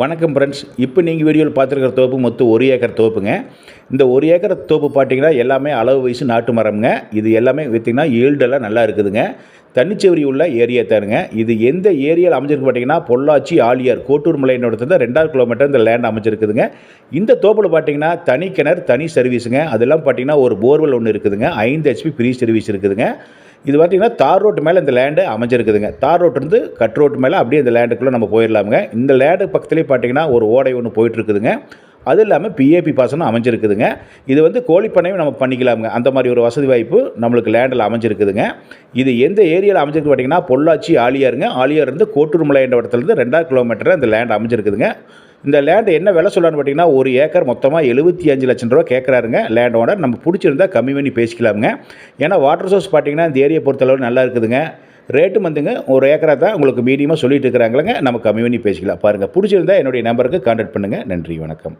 வணக்கம் ஃப்ரெண்ட்ஸ் இப்போ நீங்கள் வீடியோவில் பார்த்துருக்கிற தோப்பு மொத்தம் ஒரு ஏக்கர் தோப்புங்க. இந்த ஒரு ஏக்கர் தோப்பு பார்த்தீங்கன்னா எல்லாமே அளவு வயசு நாட்டு மரம்ங்க. இது எல்லாமே விற்றிங்கன்னா ஈல்டெல்லாம் நல்லா இருக்குதுங்க. தனிச்சேரி உள்ள ஏரியா தானுங்க. இது எந்த ஏரியாவில் அமைஞ்சிருக்கு பார்த்தீங்கன்னா பொள்ளாச்சி ஆலியார் கோட்டூர் மலையினோட ரெண்டாயிரம் கிலோமீட்டர் இந்த லேண்ட் அமைச்சிருக்குதுங்க இந்த தோப்பில் பார்த்தீங்கன்னா தனி கிணறு தனி சர்வீஸுங்க அதெல்லாம் பார்த்தீங்கன்னா ஒரு போர்வெல் ஒன்று இருக்குதுங்க. ஐந்து ஹெச்பி ஃப்ரீ சர்வீஸ் இருக்குதுங்க. இது பார்த்திங்கன்னா தார் ரோட்டு மேலே இந்த லேண்டு அமைஞ்சிருக்குதுங்க. தார் ரோட்டுருந்து கட் ரோட்டு மேலே அப்படியே இந்த லேண்டுக்குள்ளே நம்ம போயிடலாமுங்க. இந்த லேண்டு பக்கத்துலேயே பார்த்தீங்கன்னா ஒரு ஓடை ஒன்று போயிட்டுருக்குதுங்க. அது இல்லாமல் பிஏபி பாசனம் அமைஞ்சிருக்குதுங்க. இது வந்து கோழிப்பண்ணையும் நம்ம பண்ணிக்கலாமுங்க. அந்த மாதிரி ஒரு வசதி வாய்ப்பு நம்மளுக்கு லேண்டில் அமைஞ்சிருக்குதுங்க. இது எந்த ஏரியாவில் அமைஞ்சிருக்கு பார்த்தீங்கன்னா பொள்ளாச்சி ஆலியாருங்க. ஆலியார் இருந்து கோட்டூர்மலை என்ற இடத்துலேருந்து ரெண்டாயிரம் கிலோமீட்டர் இந்த லேண்ட் அமைஞ்சிருக்குதுங்க. இந்த லேண்டு என்ன விலை சொல்லலான்னு பார்த்தீங்கன்னா ஒரு ஏக்கர் மொத்தமாக எழுபத்தி அஞ்சு லட்சம் ரூபா கேட்குறாருங்க. லேண்ட் ஓனர் நம்ம பிடிச்சிருந்தா கம்மி பண்ணி பேசிக்கலாமுங்க. ஏன்னா வாட்டர் சோர்ஸ் பார்த்தீங்கன்னா இந்த ஏரியை பொறுத்தளவு நல்லா இருக்குதுங்க. ரேட்டும் வந்துங்க ஒரு ஏக்கரை தான் உங்களுக்கு மீடியமாக சொல்லிட்டு இருக்கிறாங்களேங்க நம்ம கம்மி பண்ணி பேசிக்கலாம். பாருங்கள் பிடிச்சிருந்தா என்னுடைய நம்பருக்கு கான்டாக்ட் பண்ணுங்கள் நன்றி வணக்கம்.